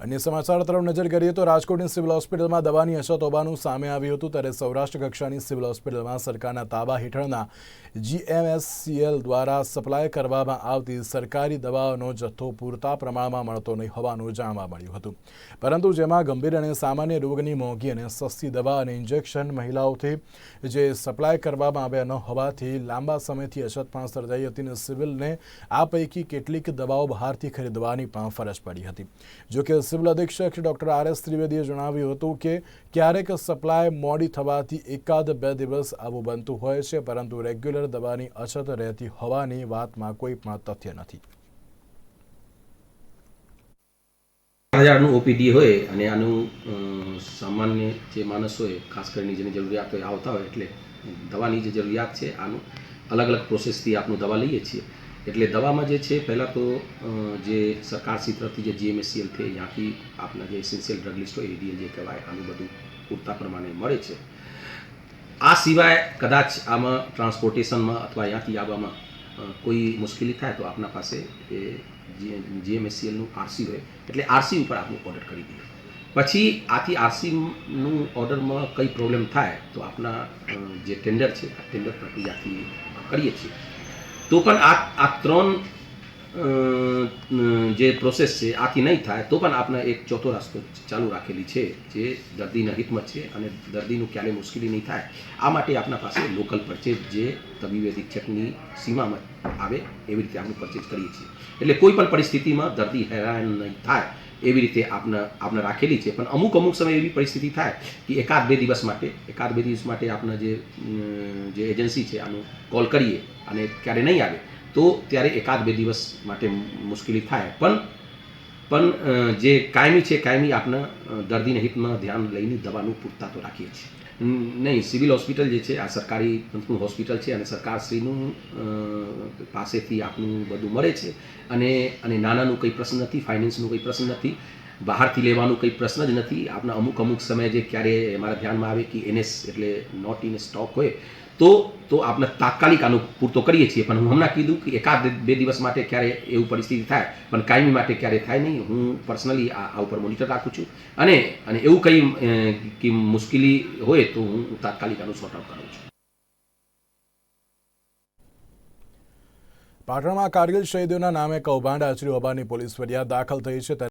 અન્ય સમાચાર તરફ નજર કરીએ તો રાજકોટની સિવિલ હોસ્પિટલમાં દવાની અછત હોવાનું સામે આવ્યું હતું ત્યારે સૌરાષ્ટ્ર કક્ષાની સિવિલ હોસ્પિટલમાં સરકારના તાબા હેઠળના જીએમએસસીએલ દ્વારા સપ્લાય કરવામાં આવતી સરકારી દવાઓનો જથ્થો પૂરતા પ્રમાણમાં મળતો નહીં હોવાનું જાણવા મળ્યું હતું. પરંતુ જેમાં ગંભીર અને સામાન્ય રોગની મોંઘી અને સસ્તી દવા અને ઇન્જેક્શન મહિલાઓથી જે સપ્લાય કરવામાં આવ્યા ન હોવાથી લાંબા સમયથી અછત પણ સર્જાઈ હતી અને સિવિલને આ પૈકી કેટલીક દવાઓ બહારથી ખરીદવાની પણ ફરજ પડી હતી. જોકે સિવિલ અધિક્ષક ડોક્ટર આર એસ ત્રિવેદીએ જણાવ્યું હતું કે ક્યારેક સપ્લાય મોડી થવાથી એકાદ બે દિવસ આવું બનતું હોય છે, પરંતુ રેગ્યુલર દવાની અછત રહેતી હોવાની વાતમાં કોઈ પણ તથ્ય નથી. હજારનું ઓપીડી હોય અને આનું સામાન્ય જે માણસ હોય, ખાસ કરીને જેની જરૂરિયાત હોય, આવતા હોય એટલે દવાની જે જરૂરિયાત છે, આનું અલગ અલગ પ્રોસેસથી આપનું દવા લઈએ છીએ. એટલે દવામાં જે છે, પહેલાં તો જે સરકારશ્રી તરફથી જે જીએમએસસીએલ છે, ત્યાંથી આપણા જે એસેન્શિયલ ડ્રગ લિસ્ટ હોય એડીએલ જે કહેવાય, આનું બધું પૂરતા પ્રમાણે મળે છે. આ સિવાય કદાચ આમાં ટ્રાન્સપોર્ટેશનમાં અથવા અહીંયાથી આવવામાં કોઈ મુશ્કેલી થાય તો આપના પાસે એ જીએમએસસીએલનું આરસી હોય, એટલે આરસી ઉપર આપનું ઓર્ડર કરી દઈએ. પછી આથી આરસીનું ઓર્ડરમાં કંઈ પ્રોબ્લેમ થાય તો આપના જે ટેન્ડર છે, આ ટેન્ડર પ્રક્રિયાથી કરીએ છીએ. તો પણ આ આ ત્રણ જે પ્રોસેસ છે, આથી નહીં થાય, તો પણ આપણે એક ચોથો રસ્તો ચાલુ રાખેલી છે, જે દર્દીના હિતમાં છે અને દર્દીનું ક્યારેય મુશ્કેલી નહીં થાય. આ માટે આપણા પાસે લોકલ પરચેજ જે તબીબી અધિક્ષકની સીમામાં આવે, એવી રીતે આપણે પરચેજ કરીએ છીએ. એટલે કોઈ પણ પરિસ્થિતિમાં દર્દી હેરાન નહીં થાય. એવી રીતે આપને આપને રાખેલી છે. પણ અમુક અમુક સમય એવી પરિસ્થિતિ થાય કે એકાદ બે દિવસ માટે, એકાદ બે દિવસ માટે આપણે જે જે એજન્સી છે આનું કોલ કરીએ અને ક્યારે નહીં આવે, તો ત્યારે એકાદ બે દિવસ માટે મુશ્કેલી થાય. પણ પણ જે કાયમી છે, કાયમી આપણા દર્દીના હિતમાં ધ્યાન લઈને દવાનું પૂરતા તો રાખીએ છીએ. નહીં, સિવિલ હોસ્પિટલ જે છે, આ સરકારી હોસ્પિટલ છે અને સરકારશ્રીનું પાસેથી આપનું બધું મળે છે. અને અને નાનાનું કંઈ પ્રશ્ન નથી, ફાઇનાન્સનું કંઈ પ્રશ્ન નથી, બહારથી લેવાનું કંઈ પ્રશ્ન જ નથી. આપના અમુક અમુક સમયે જે ક્યારે મારા ધ્યાનમાં આવે કે એનએસ એટલે નોટ ઇન સ્ટોક હોય તો તો આપણે તાત્કાલિક આનું પૂરતો કરીએ છીએ. પણ હું હમણાં કીધું કે એકાદ બે દિવસ માટે ક્યારે એવું પરિસ્થિતિ થાય, પણ કાયમી માટે ક્યારે થાય નહીં, હું પર્સનલી આ ઉપર મોનિટર રાખું છું. અને અને એવું કંઈ કે મુશ્કેલી હોય તો હું તાત્કાલિક આનું સોર્ટ આઉટ કરું છું. પાટણમાં કારગિલ શહીદોના નામે કૌભાંડ આચર્યું. હોવાની પોલીસ ફરિયાદ દાખલ થઈ છે.